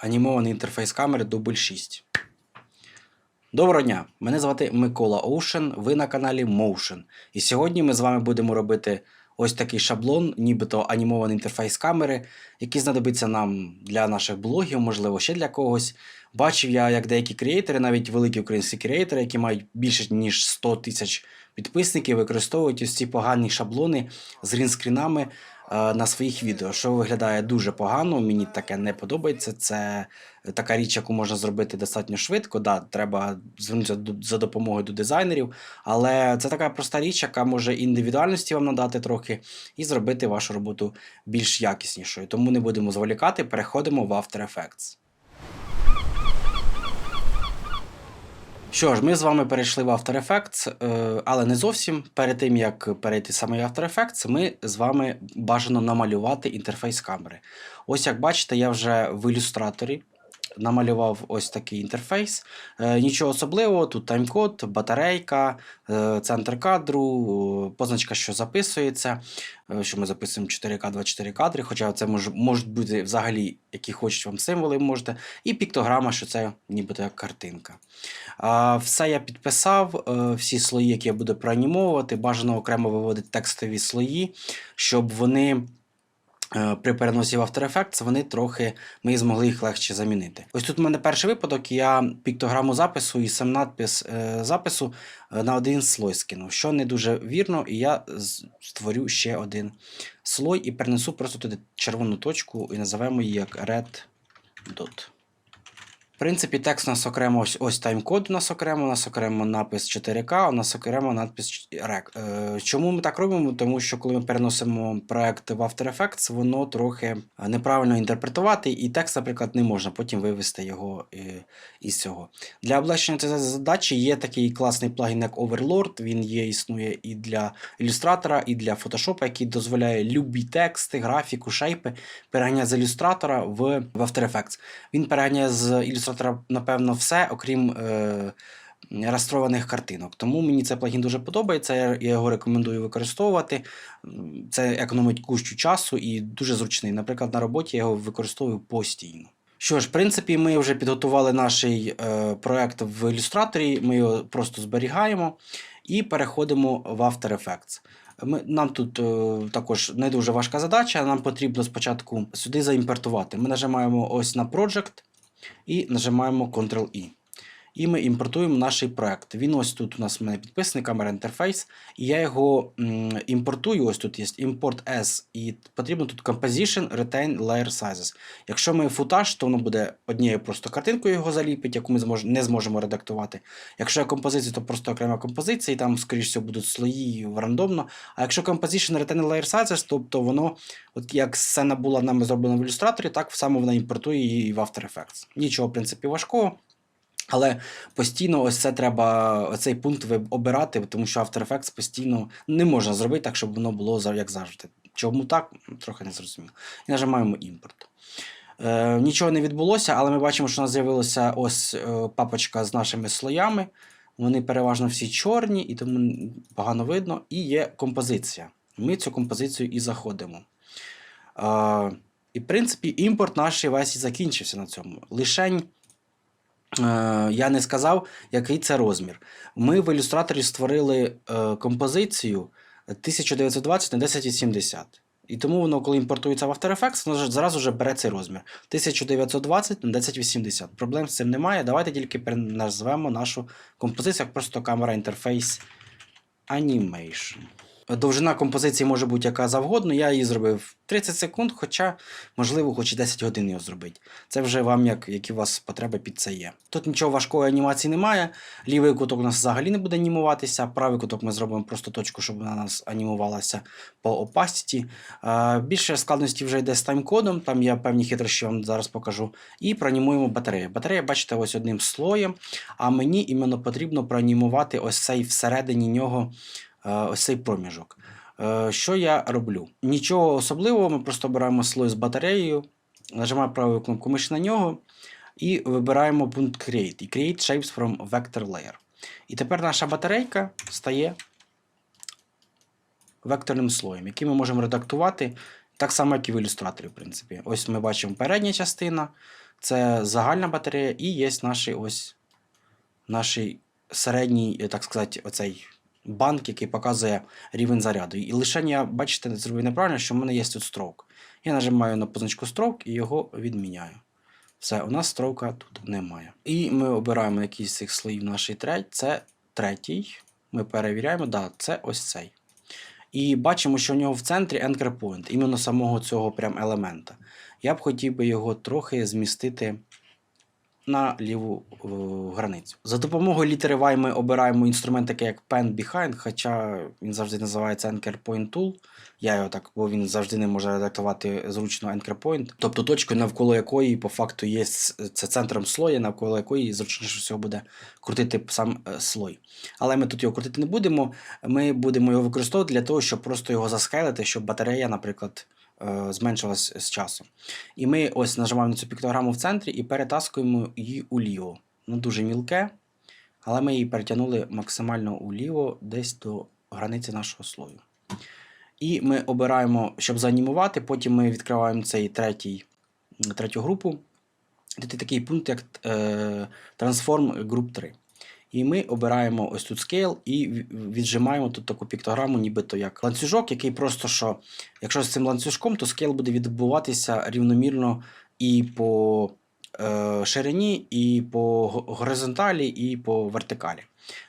анімований інтерфейс камери Double 6. Доброго дня! Мене звати Микола Оушен, ви на каналі Motion. І сьогодні ми з вами будемо робити ось такий шаблон, нібито анімований інтерфейс камери, який знадобиться нам для наших блогів, можливо, ще для когось. Бачив я, як деякі креатори, навіть великі українські креатори, які мають більше ніж 100 тисяч підписників, використовують ось ці погані шаблони з грінскрінами на своїх відео, що виглядає дуже погано. Мені таке не подобається. Це така річ, яку можна зробити достатньо швидко. Да, треба звернутися за допомогою до дизайнерів, але це така проста річ, яка може індивідуальності вам надати трохи і зробити вашу роботу більш якіснішою. Тому не будемо зволікати, переходимо в After Effects. Що ж, ми з вами перейшли в After Effects, е, але не зовсім. Перед тим як перейти саме в After Effects, ми з вами бажано намалювати інтерфейс камери. Ось як бачите, я вже в ілюстраторі намалював ось такий інтерфейс. Е, Нічого особливого, тут таймкод, батарейка, е, центр кадру, позначка, що записується, е, що ми записуємо 4К 24 кадри, хоча це мож, можуть бути взагалі, які хочуть вам символи можете, і піктограма, що це нібито як картинка. Все я підписав, всі слої, які я буду проанімовувати, бажано окремо виводити текстові слої, щоб вони. Е, При переносі в After Effects вони трохи ми змогли їх легше замінити. Ось тут у мене перший випадок. Я піктограму запису і сам надпис е, запису е, на один слой скинув, що не дуже вірно, і я створю ще один слой і перенесу просто туди червону точку і називаємо її як Red Dot. Принципі, текст у нас окремо ось, ось тайм-код у нас окремо, у нас окремо напис 4К, у нас окремо надпис REC. Е, Чому ми так робимо? Тому що коли ми переносимо проект в After Effects, воно трохи е, неправильно інтерпретувати, і текст, наприклад, не можна потім вивести його е, із цього. Для облегшення цієї задачі є такий класний плагін, як Overlord. Він є, існує і для ілюстратора, і для Photoshop, який дозволяє любі тексти, графіку, шейпи переганяти з ілюстратора в After Effects. Він переганяє з ілюстратора, напевно, все, окрім е, растрованих картинок. Тому мені цей плагін дуже подобається. Я його рекомендую використовувати. Це економить кущу часу і дуже зручний. Наприклад, на роботі я його використовую постійно. Що ж, в принципі, ми вже підготували наш е, проект в ілюстраторі, ми його просто зберігаємо і переходимо в After Effects. Ми, нам тут е, також не дуже важка задача. Нам потрібно спочатку сюди заімпортувати. Ми нажимаємо ось на Project і нажимаємо Ctrl-E. І ми імпортуємо наш проект. Він ось тут у нас в мене підписаний, камера інтерфейс. І я його імпортую. Ось тут є Import S, і потрібно тут Composition, Retain Layer Sizes. Якщо ми футаж, то воно буде однією просто картинкою його заліпить, яку ми не зможемо редактувати. Якщо композиція, то просто окрема композиція, і там, скоріш всього, будуть слої рандомно. А якщо Composition Retain Layer Sizes, тобто воно, от як сцена була нами зроблена в ілюстраторі, так само вона імпортує її в After Effects. Нічого, в принципі, важкого. Але постійно ось це треба оцей пункт обирати, тому що After Effects постійно не можна зробити так, щоб воно було як завжди. Чому так? Трохи не зрозуміло. І нажимаємо імпорт. Е, нічого не відбулося, але ми бачимо, що у нас з'явилася ось е, папочка з нашими слоями. Вони переважно всі чорні, і тому погано видно. І є композиція. Ми цю композицію і заходимо. Е, і, в принципі, імпорт наш весь і закінчився на цьому. Лишень я не сказав, який це розмір. Ми в ілюстраторі створили е, композицію 1920 на 1080. І тому воно, коли імпортується в After Effects, воно зразу вже бере цей розмір 1920 на 1080. Проблем з цим немає. Давайте тільки назвемо нашу композицію як просто камера інтерфейс Animation. Довжина композиції може бути яка завгодно. Я її зробив 30 секунд, хоча, можливо, хоч і 10 годин його зробити. Це вже вам, як, які у вас потреби під це є. Тут нічого важкої анімації немає. Лівий куток у нас взагалі не буде анімуватися. Правий куток ми зробимо просто точку, щоб вона нас анімувалася по opacity. Е, Більше складності вже йде з тайм-кодом, там є певні хитрощі, вам зараз покажу. І проанімуємо батарею. Батарея, бачите, ось одним слоєм. А мені іменно потрібно проанімувати ось цей всередині нього ось цей проміжок. Е, Що я роблю? Нічого особливого, ми просто обираємо слой з батареєю, нажимаємо правою кнопку миші на нього і вибираємо пункт Create. І Create Shapes from Vector Layer. І тепер наша батарейка стає векторним слоєм, який ми можемо редактувати так само, як і в ілюстраторі, в принципі. Ось ми бачимо передня частина, це загальна батарея, і є наш ось наш середній, е, так сказати, оцей банк, який показує рівень заряду. І лише я, бачите, зробив неправильно, що в мене є тут строк. Я нажимаю на позначку строк і його відміняю. Все, у нас строка тут немає. І ми обираємо якийсь з цих слоїв нашої третій. Це третій. Ми перевіряємо, да, це ось цей. І бачимо, що у нього в центрі anchor point, іменно самого цього прям елемента. Я б хотів би його трохи змістити на ліву е, границю. За допомогою літери Y ми обираємо інструмент, такий як Pen Behind, хоча він завжди називається Anchor Point Tool. Я його так, бо він завжди не може редактувати зручно Anchor Point. Тобто точка, навколо якої по факту є це центром слоя, навколо якої зручніше всього буде крутити сам е, слой. Але ми тут його крутити не будемо. Ми будемо його використовувати для того, щоб просто його заскелити, щоб батарея, наприклад, зменшилась з часом. І ми ось нажимаємо на цю піктограму в центрі і перетаскуємо її уліво. Ну, дуже мілке, але ми її перетягнули максимально уліво, десь до границі нашого слою. І ми обираємо, щоб заанімувати, потім ми відкриваємо цей третій, третю групу. Тут такий пункт, як е, Transform Group 3. І ми обираємо ось тут scale і віджимаємо тут таку піктограму, нібито як ланцюжок, який просто що, якщо з цим ланцюжком, то scale буде відбуватися рівномірно і по е, ширині, і по горизонталі, і по вертикалі.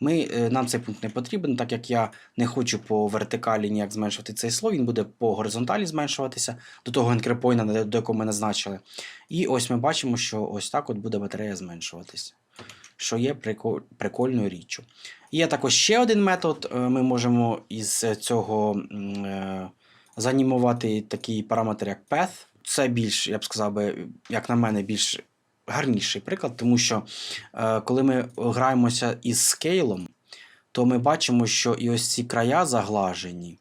Ми, е, нам цей пункт не потрібен, так як я не хочу по вертикалі ніяк зменшувати цей слой, він буде по горизонталі зменшуватися до того енкрепойна, до якого ми назначили. І ось ми бачимо, що ось так от буде батарея зменшуватися що є прикольною річчю. Є також ще один метод. е, Ми можемо із цього е, занімувати такий параметр, як path. Це більш, я б сказав би, як на мене, більш гарніший приклад, тому що е, коли ми граємося із скейлом, то ми бачимо, що і ось ці края заглажені.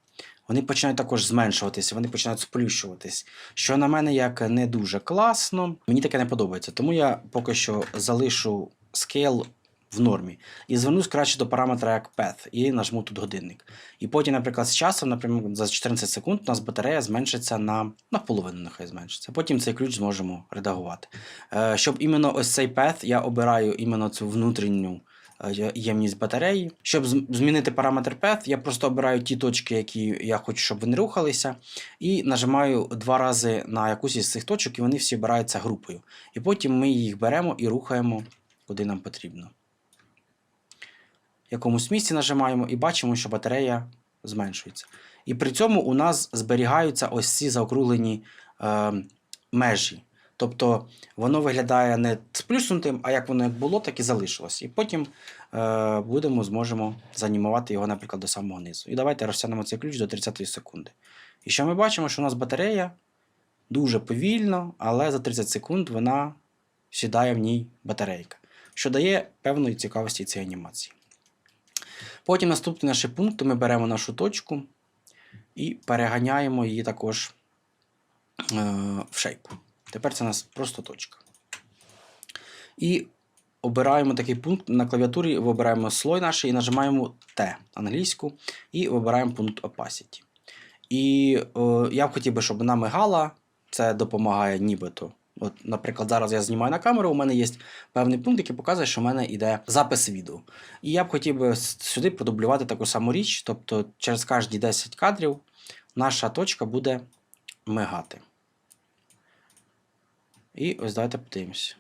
Вони починають також зменшуватися, вони починають сплющуватись. Що на мене як не дуже класно, мені таке не подобається. Тому я поки що залишу scale в нормі. І звернусь краще до параметра як path і нажму тут годинник. І потім, наприклад, з часом, наприклад, за 14 секунд у нас батарея зменшиться на наполовину, нехай зменшиться. Потім цей ключ зможемо редагувати. Е, щоб іменно ось цей path, я обираю іменно цю внутрішню е, ємність батареї. Щоб змінити параметр path, я просто обираю ті точки, які я хочу, щоб вони рухалися, і нажимаю два рази на якусь із цих точок, і вони всі обираються групою. І потім ми їх беремо і рухаємо куди нам потрібно. В якомусь місці нажимаємо і бачимо, що батарея зменшується. І при цьому у нас зберігаються ось ці заокруглені е, межі. Тобто воно виглядає не сплюснутим, а як воно було, так і залишилось. І потім е, будемо, зможемо занімувати його, наприклад, до самого низу. І давайте розтягнемо цей ключ до 30 секунди. І що ми бачимо, що у нас батарея дуже повільно, але за 30 секунд вона сідає в ній батарейка, що дає певної цікавості цієї анімації. Потім наступний наш пункт, ми беремо нашу точку і переганяємо її також е, в шейп. Тепер це у нас просто точка. І обираємо такий пункт на клавіатурі, вибираємо слой наш і нажимаємо T англійську, і вибираємо пункт Opacity. І е, я б хотів би, щоб вона мигала, це допомагає нібито. От, наприклад, зараз я знімаю на камеру, у мене є певний пункт, який показує, що в мене йде запис відео. І я б хотів би сюди продублювати таку саму річ, тобто через кожні 10 кадрів наша точка буде мигати. І ось давайте подивимося.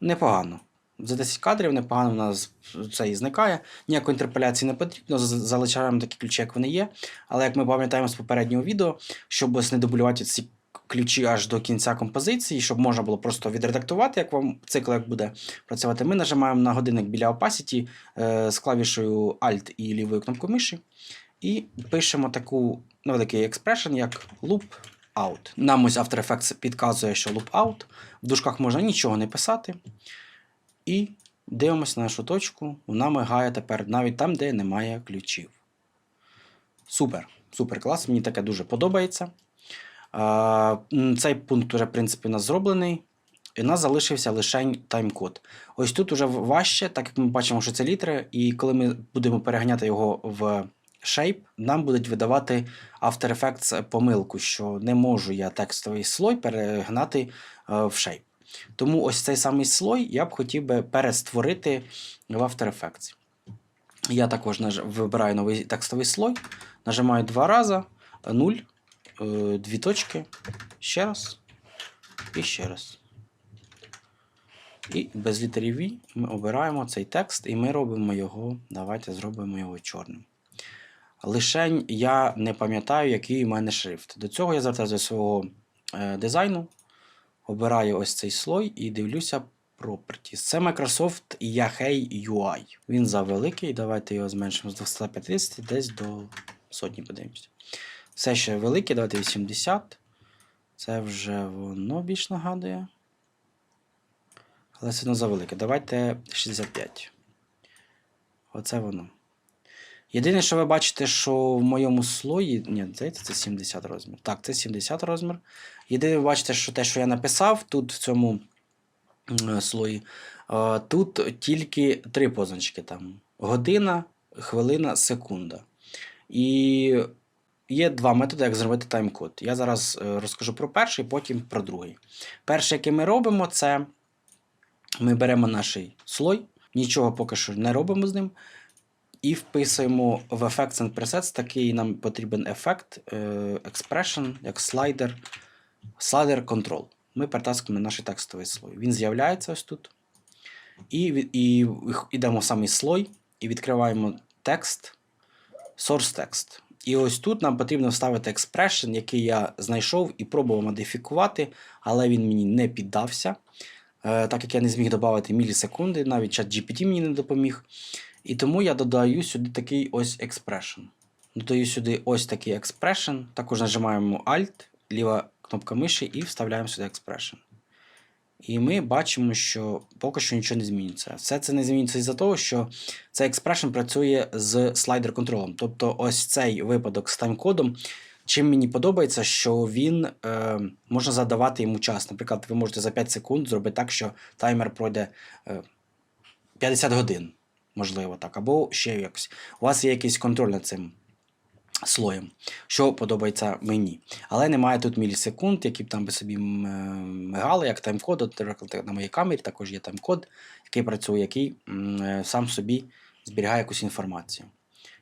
Непогано. За 10 кадрів непогано в нас це і зникає. Ніякої інтерполяції не потрібно. Залишаємо такі ключі, як вони є. Але як ми пам'ятаємо з попереднього відео, щоб ось не дублювати ці ключі аж до кінця композиції, щоб можна було просто відредактувати, як вам цикл як буде працювати, ми нажимаємо на годинник біля Opacity е, з клавішою Alt і лівою кнопкою миші. І пишемо таку невеликий експрешн, як loop out. Нам ось After Effects підказує, що loop out. В дужках можна нічого не писати. І дивимося на нашу точку. Вона мигає тепер навіть там, де немає ключів. Супер, супер клас. Мені таке дуже подобається. Цей пункт вже, в принципі, у нас зроблений. І у нас залишився лише тайм-код. Ось тут уже важче, так як ми бачимо, що це літери, і коли ми будемо переганяти його в Shape, нам будуть видавати After Effects помилку, що не можу я текстовий слой перегнати е, в Shape. Тому ось цей самий слой я б хотів би перестворити в After Effects. Я також вибираю новий текстовий слой, нажимаю два рази, 0, е, дві точки, ще раз і ще раз. І без літери V ми обираємо цей текст і ми робимо його. Давайте зробимо його чорним. Лишень я не пам'ятаю, який у мене шрифт. До цього я звертаюся до свого е, дизайну, обираю ось цей слой і дивлюся Properties. Це Microsoft Yahoo UI. Він завеликий. Давайте його зменшимо з 250 десь до сотні подивимося. Все ще велике, давайте 80. Це вже воно більш нагадує. Але все одно завелике. Давайте 65. Оце воно. Єдине, що ви бачите, що в моєму слої. Ні, здається, це 70 розмір. Так, це 70 розмір. Єдине, ви бачите, що те, що я написав тут в цьому слої, е, тут тільки три позначки там: година, хвилина, секунда. І є два методи, як зробити тайм-код. Я зараз е, розкажу про перший, потім про другий. Перше, яке ми робимо, це ми беремо наш слой, нічого поки що не робимо з ним. І вписуємо в Effects and Presets такий нам потрібен ефект е, Expression, як слайдер, слайдер Control. Ми перетаскуємо на наш текстовий слой. Він з'являється ось тут. І, і йдемо в самий слой і відкриваємо текст, source text. І ось тут нам потрібно вставити expression, який я знайшов і пробував модифікувати, але він мені не піддався. Е, так як я не зміг додати мілісекунди, навіть чат GPT мені не допоміг. І тому я додаю сюди такий ось expression. Додаю сюди ось такий expression. Також нажимаємо Alt, ліва кнопка миші і вставляємо сюди expression. І ми бачимо, що поки що нічого не змінюється. Все це не змінюється із-за того, що цей expression працює з слайдер контролем. Тобто, ось цей випадок з тайм-кодом. Чим мені подобається, що він е, можна задавати йому час. Наприклад, ви можете за 5 секунд зробити так, що таймер пройде е, 50 годин, можливо, так, або ще якось. У вас є якийсь контроль над цим слоєм, що подобається мені. Але немає тут мілісекунд, які б там би собі мигали, як тайм-код. От, на моїй камері також є тайм-код, який працює, який е, сам собі зберігає якусь інформацію.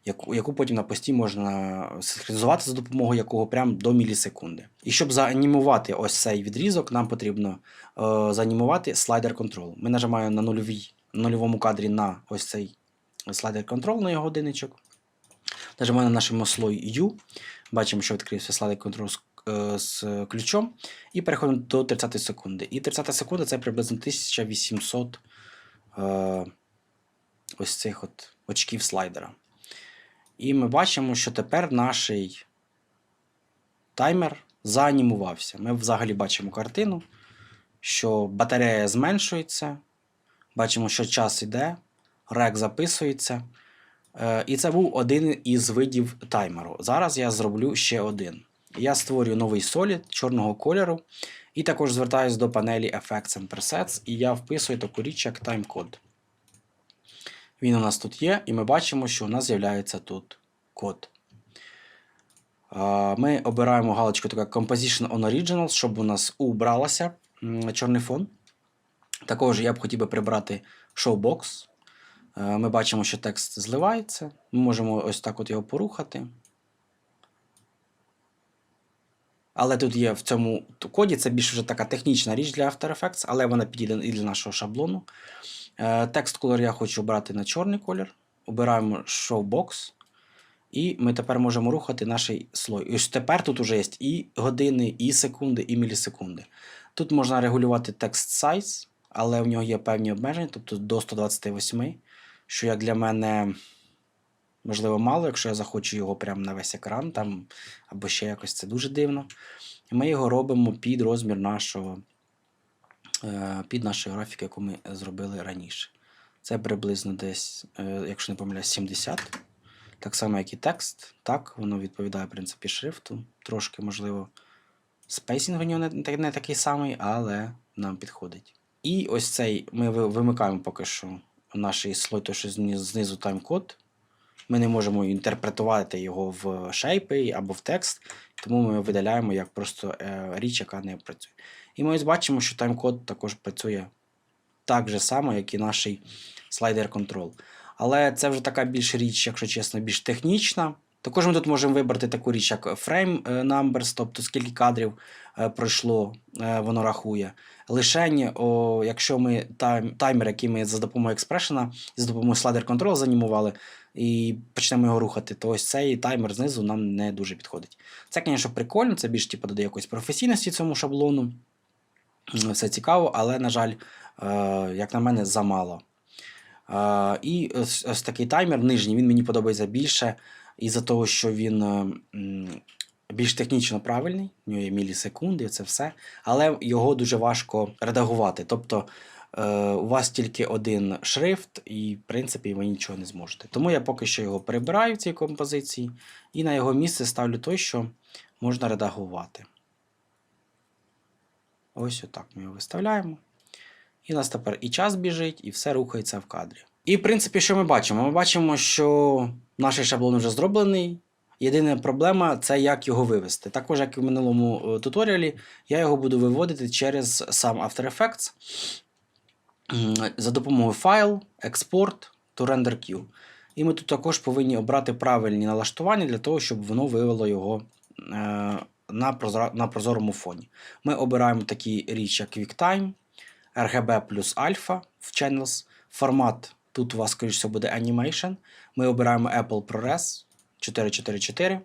Яку, яку потім на пості можна синхронізувати за допомогою якого прям до мілісекунди. І щоб заанімувати ось цей відрізок, нам потрібно е, заанімувати слайдер контрол. Ми нажимаємо на нульовій, нульовому кадрі на ось цей слайдер контрол на його одиничок. Нажимаємо на нашому слої U. Бачимо, що відкрився слайдер контрол з, е, з ключом. І переходимо до 30 секунди. І 30 секунда це приблизно 1800 е, ось цих от очків слайдера. І ми бачимо, що тепер наш таймер заанімувався. Ми взагалі бачимо картину, що батарея зменшується. Бачимо, що час йде, рек записується. Е, І це був один із видів таймеру. Зараз я зроблю ще один. Я створюю новий солід чорного кольору. І також звертаюся до панелі Effects and Presets, і я вписую таку річ, як таймкод. Він у нас тут є, і ми бачимо, що у нас з'являється тут код. Ми обираємо галочку така Composition on Originals, щоб у нас убралася чорний фон. Також я б хотів би прибрати Showbox. Е, Ми бачимо, що текст зливається. Ми можемо ось так от його порухати. Але тут є в цьому коді, це більш вже така технічна річ для After Effects, але вона підійде і для нашого шаблону. Е, Текст колор я хочу обрати на чорний колір. Обираємо Showbox. І ми тепер можемо рухати наш слой. Ось тепер тут вже є і години, і секунди, і мілісекунди. Тут можна регулювати текст size, але в нього є певні обмеження, тобто до 128, що як для мене можливо мало, якщо я захочу його прямо на весь екран, там, або ще якось це дуже дивно. Ми його робимо під розмір нашого, е, під нашої графіки, яку ми зробили раніше. Це приблизно десь, е, якщо не помиляюсь, 70. Так само, як і текст. Так, воно відповідає, в принципі, шрифту. Трошки, можливо, спейсінг у нього не- не такий самий, але нам підходить. І ось цей ми вимикаємо поки що наш слой, то що знизу тайм-код. Ми не можемо інтерпретувати його в шейпи або в текст, тому ми його видаляємо як просто е, річ, яка не працює. І ми ось бачимо, що тайм-код також працює так же само, як і наш слайдер контрол. Але це вже така більш річ, якщо чесно, більш технічна. Також ми тут можемо вибрати таку річ, як frame е, numbers, тобто скільки кадрів е, пройшло, воно рахує. Лишень, о, якщо ми тайм, таймер, який ми за допомогою експрешена, за допомогою слайдер контрол занімували, і почнемо його рухати, то ось цей таймер знизу нам не дуже підходить. Це, звісно, прикольно, це більш типу, додає якоїсь професійності цьому шаблону. Все цікаво, але, на жаль, е, як на мене, замало. Е, і ось, ось такий таймер нижній, він мені подобається більше, із-за того, що він е, м, більш технічно правильний, в нього є мілісекунди, це все, але його дуже важко редагувати. Тобто е, у вас тільки один шрифт, і, в принципі, ви нічого не зможете. Тому я поки що його прибираю в цій композиції, і на його місце ставлю той, що можна редагувати. Ось отак ми його виставляємо. І у нас тепер і час біжить, і все рухається в кадрі. І, в принципі, що ми бачимо? Ми бачимо, що наш шаблон вже зроблений. Єдина проблема це як його вивести. Також, як і в минулому е, туторіалі, я його буду виводити через сам After Effects за допомогою файл, експорт to render queue. І ми тут також повинні обрати правильні налаштування для того, щоб воно вивело його е, на, прозорому фоні. Ми обираємо такі річ, як QuickTime, RGB плюс Alpha в Channels. Формат тут у вас, скоріш буде Animation. Ми обираємо Apple ProRes 444.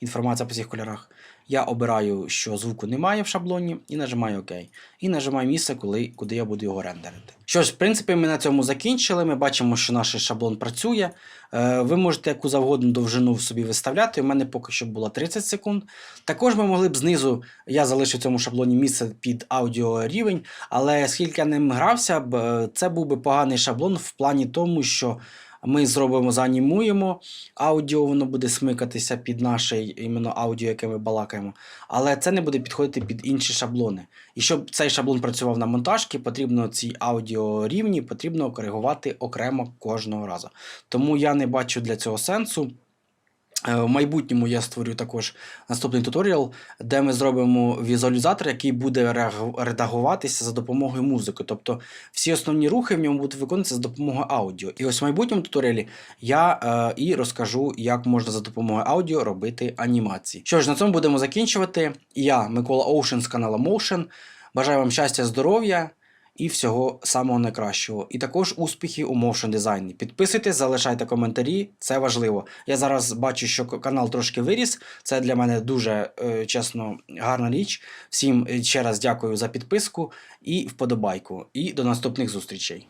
Інформація по всіх кольорах. Я обираю, що звуку немає в шаблоні, і нажимаю ОК. І нажимаю місце, коли, куди я буду його рендерити. Що ж, в принципі, ми на цьому закінчили. Ми бачимо, що наш шаблон працює. Е, ви можете яку завгодно довжину собі виставляти. У мене поки що було 30 секунд. Також ми могли б знизу, я залишив цьому шаблоні місце під аудіорівень, але оскільки я ним грався, е, це був би поганий шаблон в плані тому, що ми зробимо, заанімуємо аудіо, воно буде смикатися під наше іменно аудіо, яке ми балакаємо. Але це не буде підходити під інші шаблони. І щоб цей шаблон працював на монтажці, потрібно ці аудіо рівні, потрібно коригувати окремо кожного разу. Тому я не бачу для цього сенсу. Е, В майбутньому я створю також наступний туторіал, де ми зробимо візуалізатор, який буде редагуватися за допомогою музики. Тобто всі основні рухи в ньому будуть виконуватися за допомогою аудіо. І ось в майбутньому туторіалі я е, і розкажу, як можна за допомогою аудіо робити анімації. Що ж, на цьому будемо закінчувати. Я, Микола Оушен з каналу Motion. Бажаю вам щастя, здоров'я і всього самого найкращого. І також успіхів у моушн дизайні. Підписуйтесь, залишайте коментарі, це важливо. Я зараз бачу, що канал трошки виріс. Це для мене дуже е, чесно гарна річ. Всім е, ще раз дякую за підписку і вподобайку. І до наступних зустрічей.